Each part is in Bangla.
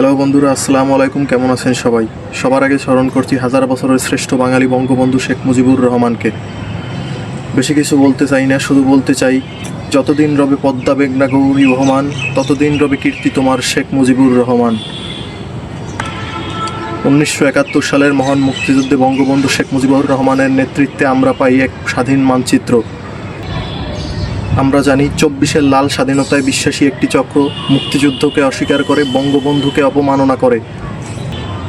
হ্যালো বন্ধুরা, আসসালামু আলাইকুম। কেমন আছেন সবাই? সবার আগে স্মরণ করছি হাজার বছরের শ্রেষ্ঠ বাঙালি বঙ্গবন্ধু শেখ মুজিবুর রহমানকে। বেশি কিছু বলতে চাই না, শুধু বলতে চাই, যতদিন রবে পদ্মা বেগনা গৌরী রহমান ততদিন রবে কীর্তি তোমার শেখ মুজিবুর রহমান। উনিশশো একাত্তর সালের মহান মুক্তিযুদ্ধে বঙ্গবন্ধু শেখ মুজিবুর রহমানের নেতৃত্বে আমরা পাই এক স্বাধীন মানচিত্র। আমরা জানি চব্বিশের লাল স্বাধীনতায় বিশ্বাসী একটি চক্র মুক্তিযুদ্ধকে অস্বীকার করে বঙ্গবন্ধুকে অপমাননা করে।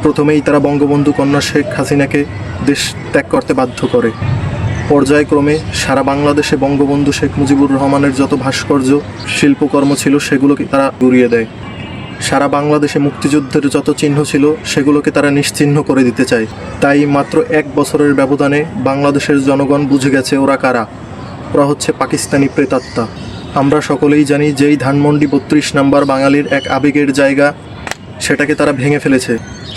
প্রথমেই তারা বঙ্গবন্ধু কন্যা শেখ হাসিনাকে দেশ ত্যাগ করতে বাধ্য করে। পর্যায়ক্রমে সারা বাংলাদেশে বঙ্গবন্ধু শেখ মুজিবুর রহমানের যত ভাস্কর্য, শিল্পকর্ম ছিল সেগুলোকে তারা উড়িয়ে দেয়। সারা বাংলাদেশে মুক্তিযুদ্ধের যত চিহ্ন ছিল, সেগুলোকে তারা নিশ্চিহ্ন করে দিতে চায়। তাই মাত্র এক বছরের ব্যবধানে বাংলাদেশের জনগণ বুঝে গেছে ওরা কারা। ওরা হচ্ছে পাকিস্তানি প্রেতাত্মা। আমরা সকলেই জানি যেই ধানমন্ডি বত্রিশ নাম্বার বাঙালির এক আবেগের জায়গা, সেটাকে তারা ভেঙে ফেলেছে।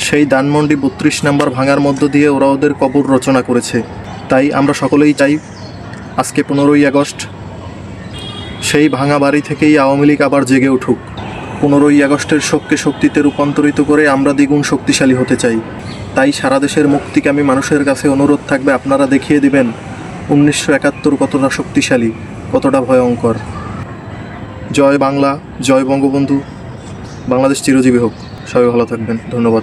সেই ধানমন্ডি বত্রিশ নাম্বার ভাঙার মধ্য দিয়ে ওরা ওদের কবর রচনা করেছে। তাই আমরা সকলেই চাই আজকে পনেরোই আগস্ট, সেই ভাঙা বাড়ি থেকেই আওয়ামী লীগ আবার জেগে উঠুক। পনেরোই আগস্টের শোককে শক্তিতে রূপান্তরিত করে আমরা দ্বিগুণ শক্তিশালী হতে চাই। তাই সারা দেশের মুক্তিকামী মানুষের কাছে অনুরোধ থাকবে, আপনারা দেখিয়ে দিবেন উনিশশো একাত্তর কতটা শক্তিশালী, কতটা ভয়ঙ্কর। জয় বাংলা, জয় বঙ্গবন্ধু। বাংলাদেশ চিরজীবী হোক। সবাই ভালো থাকবেন। ধন্যবাদ।